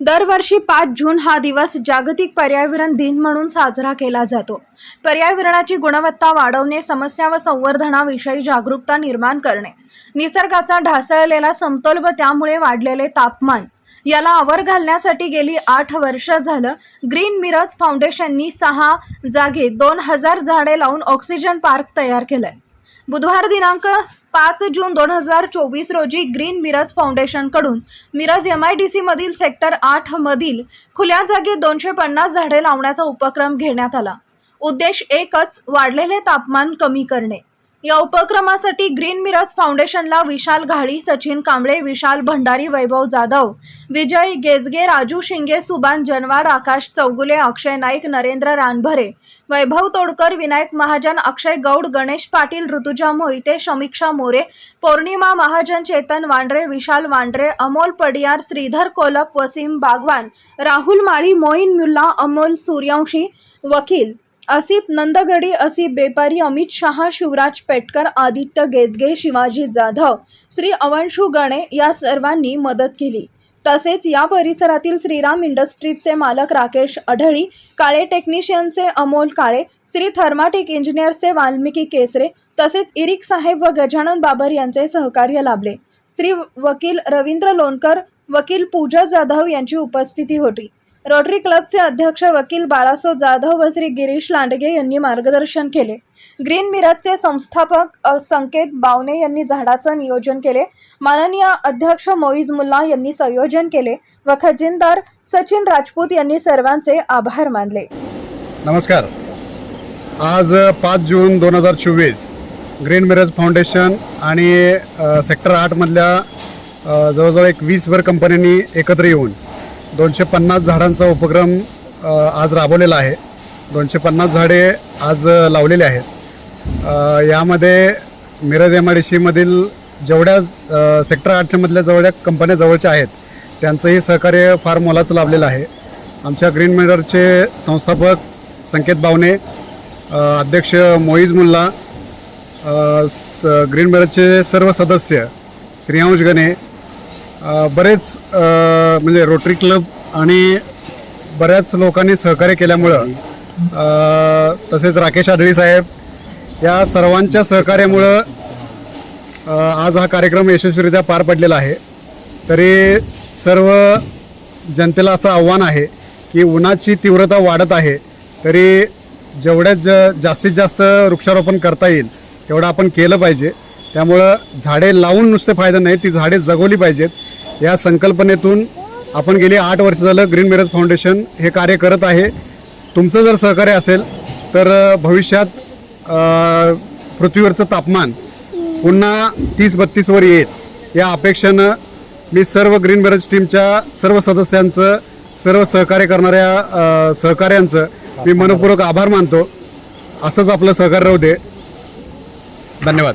दरवर्षी पाच जून हा दिवस जागतिक पर्यावरण दिन म्हणून साजरा केला जातो. पर्यावरणाची गुणवत्ता वाढवणे समस्या व संवर्धनाविषयी जागरूकता निर्माण करणे. निसर्गाचा ढासळलेला समतोल व त्यामुळे वाढलेले तापमान. याला आवर घालण्यासाठी गेली आठ वर्ष झालं ग्रीन मिरज फाउंडेशननी सहा जागी दोन हजार झाडे लावून ऑक्सिजन पार्क तयार केलंय. बुधवार दिनांक पाच जून दोन हजार चोवीस रोजी ग्रीन मिरज फाउंडेशनकडून मिरज एम आय डी सीमधील सेक्टर आठमधील खुल्या जागी दोनशे पन्नास झाडे लावण्याचा उपक्रम घेण्यात आला. उद्देश एकच वाढलेले तापमान कमी करणे. या उपक्रमासाठी ग्रीन मिरज फाउंडेशनला विशाल घाडी सचिन कांबळे विशाल भंडारी वैभव जाधव विजय गेजगे राजू शिंगे सुबान जनवाड आकाश चौगुले अक्षय नाईक नरेंद्र रानभरे वैभव तोडकर विनायक महाजन अक्षय गौड गणेश पाटील ऋतुजा मोहिते समीक्षा मोरे पौर्णिमा महाजन चेतन वांड्रे विशाल वांड्रे अमोल पडियार श्रीधर कोलप वसीम बागवान राहुल माळी मोईन मुल्ला अमोल सूर्यवंशी वकील असिफ नंदगडी असीप बेपारी अमित शहा शिवराज पेटकर आदित्य गेजगे शिवाजी जाधव श्री अवंशू गणे या सर्वांनी मदत केली. तसेच या परिसरातील श्रीराम इंडस्ट्रीजचे मालक राकेश अढळी काळे टेक्निशियनचे अमोल काळे श्री थर्माटिक इंजिनियरचे वाल्मिकी केसरे तसेच इरिक साहेब व गजानन बाबर यांचे सहकार्य लाभले. श्री वकील रवींद्र लोणकर वकील पूजा जाधव यांची उपस्थिती होती. रोटरी क्लबचे अध्यक्ष वकील बाळासो जाधव व श्री गिरीश लांडगे यांनी मार्गदर्शन केले. ग्रीन मिरजचे संस्थापक संकेत बावने यांनी झाडाचं नियोजन केले. माननीय अध्यक्ष मोईज मुल्ला यांनी संयोजन केले व खजिनदार सचिन राजपूत यांनी सर्वांचे आभार मानले. नमस्कार. आज पाच जून दोन हजार चोवीस ग्रीन मिरज फाउंडेशन आणि सेक्टर आठमधल्या जवळजवळ एक वीसभर कंपन्यांनी एकत्र येऊन दोनशे पन्नास झाडांचा उपक्रम आज राबवलेला आहे. दोनशे पन्नास झाडे आज लावलेले आहेत. यामध्ये मिरज एम आय डी सीमधील जेवढ्या सेक्टर आठच्यामधल्या जेवढ्या कंपन्या जवळच्या आहेत त्यांचंही सहकार्य फार मोलाचं लाभलेलं आहे. आमच्या ग्रीन मिररचे संस्थापक संकेत बावने अध्यक्ष मोईज मुल्ला स ग्रीन मिररचे सर्व सदस्य श्रेयांश गणे बरेच म्हणजे रोटरी क्लब आणि बऱ्याच लोकांनी सहकार्य केल्यामुळं तसेच राकेश आढळी साहेब या सर्वांच्या सहकार्यामुळं आज हा कार्यक्रम यशस्वीरित्या पार पडलेला आहे. तरी सर्व जनतेला असं आव्हान आहे की उन्हाची तीव्रता वाढत आहे तरी जेवढ्यात ज जास्तीत जास्त वृक्षारोपण करता येईल तेवढं आपण केलं पाहिजे. त्यामुळं झाडे लावून नुसते फायदा नाही ती झाडे जगवली पाहिजेत. या संकल्पनेतून आपण गेली आठ वर्ष झालं ग्रीन मिरज फाउंडेशन हे कार्य करत आहे. तुमचं जर सहकार्य असेल तर भविष्यात पृथ्वीवरचं तापमान पुन्हा तीस बत्तीसवर येत या अपेक्षेनं मी सर्व ग्रीन मिरज टीमच्या सर्व सदस्यांचं सर्व सहकार्य करणाऱ्या सहकार्यांचं सहकाऱ्यांचं मी मनपूर्वक आभार मानतो. असंच आपलं सहकार्य राहू दे. धन्यवाद.